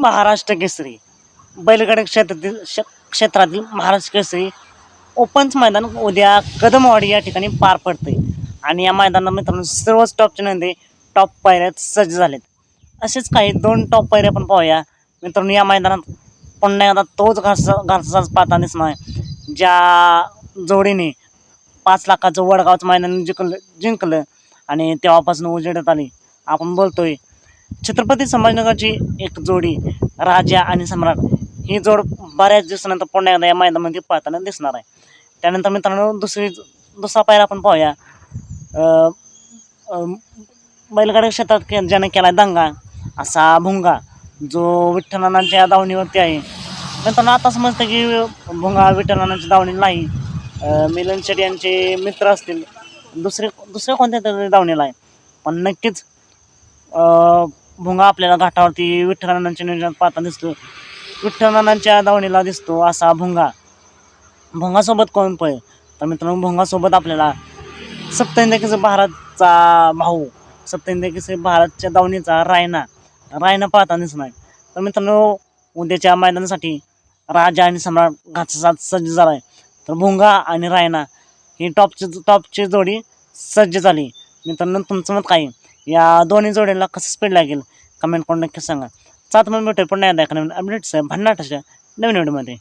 महाराष्ट्र केसरी. बैलगाडी क्षेत्रातील श क्षेत्रातील महाराष्ट्र केसरी ओपनच मैदान उद्या कदमवाडी या ठिकाणी पार पडते आणि या मैदानात मित्रांनो सर्वच टॉपचे नंदी टॉप पायऱ्यात सज्ज झालेत. असेच काही दोन टॉप पायऱ्या पण पाहूया. मित्रांनो या मैदानात पुन्हा एकदा तोच घास घरचाच पाहता दिसणार ज्या जोडीने पाच लाखाचं वडगावचं मैदान जिंकलं जिंकलं आणि तेव्हापासून उजेडत आली. आपण बोलतोय छत्रपती संभाजीनगरची एक जोडी राजा आणि सम्राट ही जोड बऱ्याच दिवसानंतर पुन्हा एकदा या मैदानामध्ये पाहताना दिसणार आहे. त्यानंतर मित्रांनो दुसरी दुसरा पायरा आपण पाहूया. अं, बैलगाडी क्षेत्रात के ज्याने केला दंगा असा भुंगा जो विठ्ठलांच्या दावणीवरती आहे. मित्रांनो आता समजतं की भुंगा विठ्ठलांच्या दावणी नाही. मिलन शेट यांचे मित्र असतील. दुसरे दुसऱ्या कोणत्या तरी दावणीला आहे. पण नक्कीच भुंगा आपल्याला घाटावरती विठ्ठलांच्या नियोजनात पाहता दिसतो. विठ्ठलांच्या दावणीला दिसतो असा भुंगा. भुंगासोबत कोण पळ तर मित्रांनो भुंगासोबत आपल्याला सप्तहिंदकीचा भारतचा भाऊ सप्तहिंदकीचे भारतच्या दावणीचा रायना. रायना पाहता दिसणार. तर मित्रांनो उद्याच्या मैदानासाठी राजा आणि सम्राट घातचा सज्ज झाला आहे तर भुंगा आणि रायना ही टॉपची टॉपची जोडी सज्ज झाली. मित्रांनो तुमचं मत काय? या दोन्ही जोडीला कसं स्पीड लागेल? कमेंट करून नक्की सांगा. सात मग भेटेल पुन्हा एकदा एका नवीन अपडेट्स भन्नाटाच्या नवीन व्हिडिओमध्ये